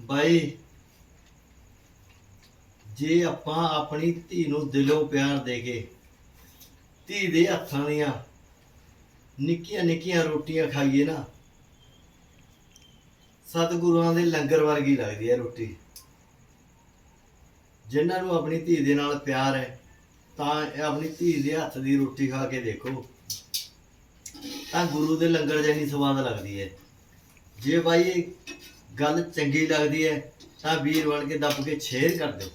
ਬਾਈ, ਜੇ ਆਪਾਂ ਆਪਣੀ ਧੀ ਨੂੰ ਦਿਲੋਂ ਪਿਆਰ ਦੇ ਕੇ ਧੀ ਦੇ ਹੱਥਾਂ ਦੀਆਂ ਨਿੱਕੀਆਂ ਨਿੱਕੀਆਂ ਰੋਟੀਆਂ ਖਾਈਏ ਨਾ, ਸਤਿਗੁਰਾਂ ਦੇ ਲੰਗਰ ਵਰਗੀ ਲੱਗਦੀ ਹੈ ਰੋਟੀ। ਜਿਨ੍ਹਾਂ ਨੂੰ ਆਪਣੀ ਧੀ ਦੇ ਨਾਲ ਪਿਆਰ ਹੈ, ਤਾਂ ਆਪਣੀ ਧੀ ਦੇ ਹੱਥ ਦੀ ਰੋਟੀ ਖਾ ਕੇ ਦੇਖੋ। ਤਾਂ ਗੁਰੂ ਦੇ ਲੰਗਰ ਜੈਨੀ ਸਵਾਦ ਲੱਗਦੀ ਹੈ। ਜੇ ਬਾਈ ਗੱਲ ਚੰਗੀ ਲੱਗਦੀ ਹੈ ਤਾਂ ਵੀਰ ਬਣ ਕੇ ਦੱਬ ਕੇ ਸ਼ੇਅਰ ਕਰ ਦਿਓ।